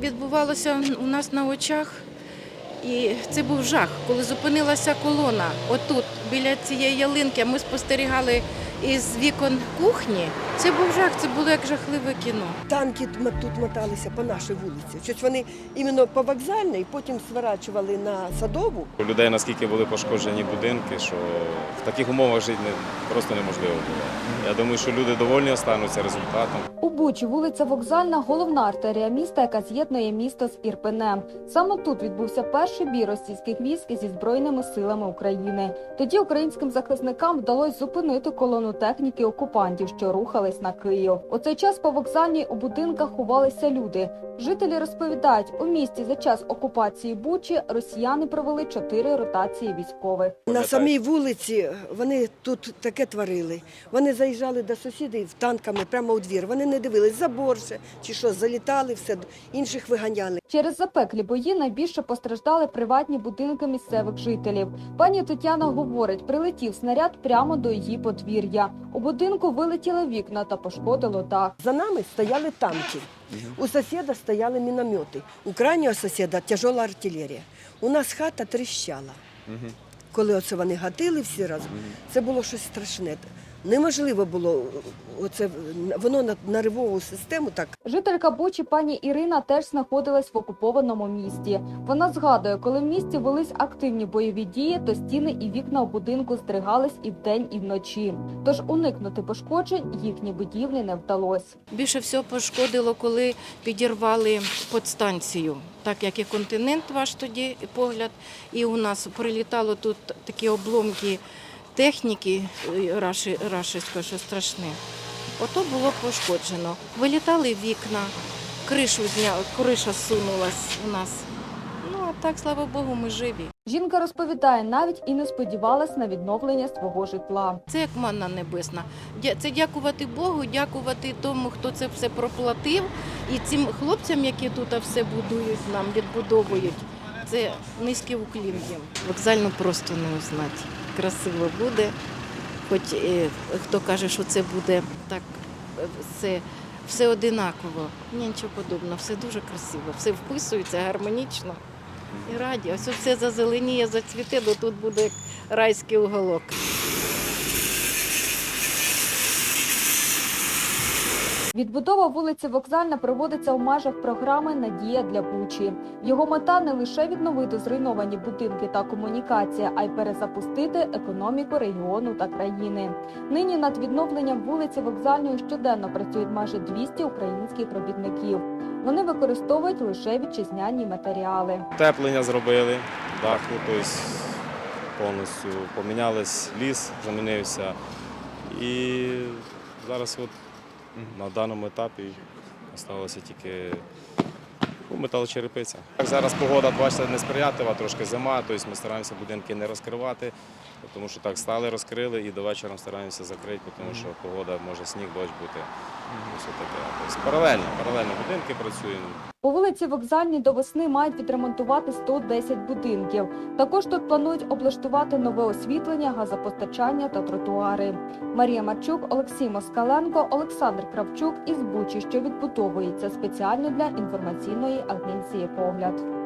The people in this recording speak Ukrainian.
відбувалося у нас на очах. І це був жах, коли зупинилася колона. Отут, біля цієї ялинки, ми спостерігали із вікон кухні. Це був жах, це було як жахливе кіно. Танки тут моталися по нашій вулиці. Щось вони іменно по вокзальній, потім сворачували на садову. У людей наскільки були пошкоджені будинки, що в таких умовах жити не, просто неможливо було. Я думаю, що люди довольні остануться результатом. У Бучі вулиця Вокзальна – головна артерія міста, яка з'єднує місто з Ірпенем. Саме тут відбувся перший бій російських військ зі збройними силами України. Тоді українським захисникам вдалося зупинити колону техніки окупантів, що рухались на Київ. У цей час по вокзальній у будинках ховалися люди. Жителі розповідають, у місті за час окупації Бучі росіяни провели чотири ротації військових. На самій вулиці вони тут таке творили. Вони заїжджали до сусідів танками прямо у двір. Вони не дивились забор ще, чи що, залітали, все, інших виганяли. Через запеклі бої найбільше постраждали приватні будинки місцевих жителів. Пані Тетяна говорить, прилетів снаряд прямо до її подвір'я. У будинку вилетіли вікна та пошкодило дах. За нами стояли танки. У сусіда стояли міномети. У крайнього сусіда тяжола артилерія. У нас хата тріщала. Коли оце вони гатили всі разом, це було щось страшне. Неможливо було оце, воно на, на нервову систему так Жителька Бучі пані Ірина теж знаходилась в окупованому місті. Вона згадує, коли в місті велись активні бойові дії, то стіни і вікна у будинку здригались і вдень, і вночі. Тож уникнути пошкоджень їхні будівлі не вдалося. Більше всього пошкодило, коли підірвали подстанцію, так як і континент ваш тоді погляд, і у нас прилітало тут такі обломки техніки е, рашистської, що страшне. Ото було пошкоджено. Вилітали вікна, кришу зня... криша сунулась у нас. Ну а так, слава Богу, ми живі. Жінка розповідає, навіть і не сподівалась на відновлення свого житла. Це як манна небесна. Це дякувати Богу, дякувати тому, хто це все проплатив, і цим хлопцям, які тут все будують нам, відбудовують. Це низький уклін їм. Вокзально просто не узнати. Красиво буде. Хоч е, хто каже, що це буде так, е, все, все одинаково. Ні, нічого подобного, все дуже красиво, все вписується гармонічно і раді. Ось все зазеленіє, зацвіте, бо тут буде як райський уголок. Відбудова вулиці Вокзальна проводиться у межах програми Надія для Бучі. Його мета не лише відновити зруйновані будинки та комунікація, а й перезапустити економіку регіону та країни. Нині над відновленням вулиці Вокзальної щоденно працюють майже 200 українських робітників. Вони використовують лише вітчизняні матеріали. Теплення зробили, даху, тобто повністю помінялись, ліс замінився. І зараз от на даному етапі залишилося тільки ну, металочерепиця. Так, Зараз погода, бачите, несприятлива, трошки зима, тобто ми стараємося будинки не розкривати, тому що так стали, розкрили і до вечора стараємося закрити, тому що погода може сніг, дощ бути. Тобто паралельно, паралельно будинки працюємо. По вулиці Вокзальній до весни мають відремонтувати 110 будинків. Також тут планують облаштувати нове освітлення, газопостачання та тротуари. Марія Марчук, Олексій Москаленко, Олександр Кравчук із Бучі, що відбудовується спеціально для інформаційної агенції Погляд.